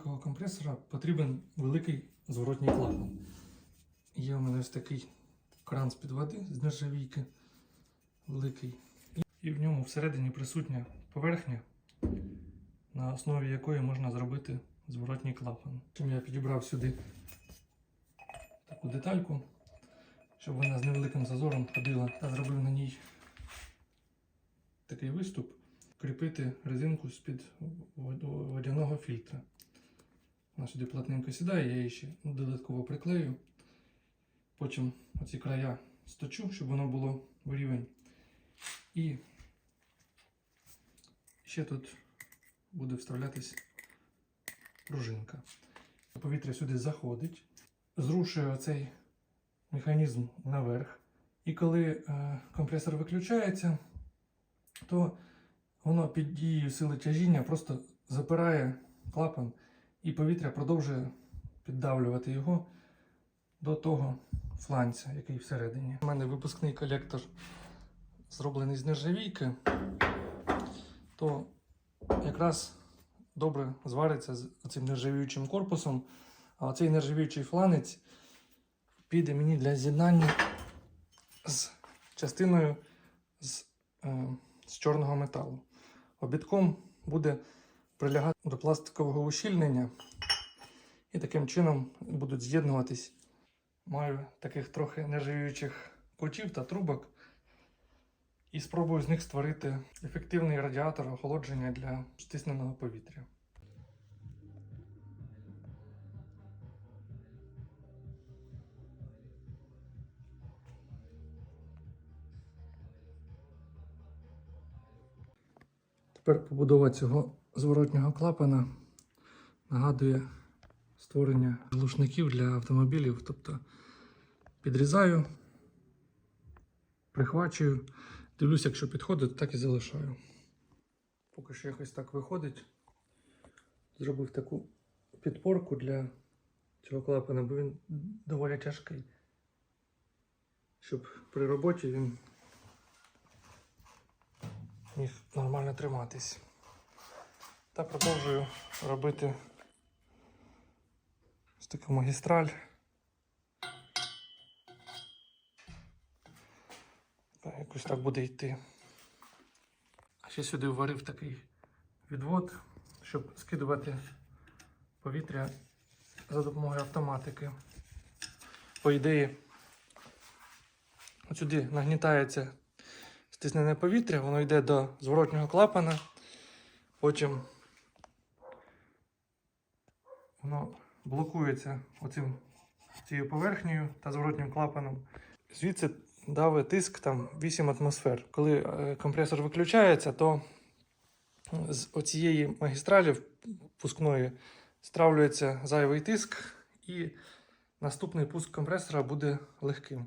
великого компресора потрібен великий зворотній клапан. Є у мене ось такий кран з-під води з нержавійки великий. І- в ньому всередині присутня поверхня, на основі якої можна зробити зворотній клапан. Чим я підібрав сюди таку детальку, щоб вона з невеликим зазором ходила та зробив на ній такий виступ, кріпити резинку з-під водяного фільтра. Вона сюди плотненько сідає, я її ще додатково приклею. Потім оці края сточу, щоб воно було в рівень. І ще тут буде вставлятись пружинка. Повітря сюди заходить, зрушує цей механізм наверх. І коли е, компресор виключається, то воно під дією сили тяжіння просто запирає клапан, і повітря продовжує піддавлювати його до того фланця, який всередині. У мене випускний колектор зроблений з нержавійки, то якраз добре звариться з цим нержавіючим корпусом, а цей нержавіючий фланець піде мені для з'єднання з частиною з, е, з чорного металу. Обідком буде прилягати до пластикового ущільнення, і таким чином будуть з'єднуватись. Маю таких трохи нержавіючих кутів та трубок. І спробую з них створити ефективний радіатор охолодження для стисненого повітря. Тепер побудова цього зворотнього клапана нагадує створення глушників для автомобілів. Тобто підрізаю, прихвачую, дивлюся, якщо підходить, так і залишаю. Поки що якось так виходить. Зробив таку підпорку для цього клапана, бо він доволі тяжкий. Щоб при роботі він міг нормально триматись. Та продовжую робити ось таку магістраль. Та Якось так буде йти. Ще сюди вварив такий відвод, щоб скидувати повітря за допомогою автоматики. По ідеї, от сюди нагнітається стиснене повітря, воно йде до зворотнього клапана, потім воно блокується оцим, цією поверхнею та зворотнім клапаном. Звідси давить тиск там 8 атмосфер. Коли е, компресор виключається, то з оцієї магістралі пускної стравлюється зайвий тиск, і наступний пуск компресора буде легким.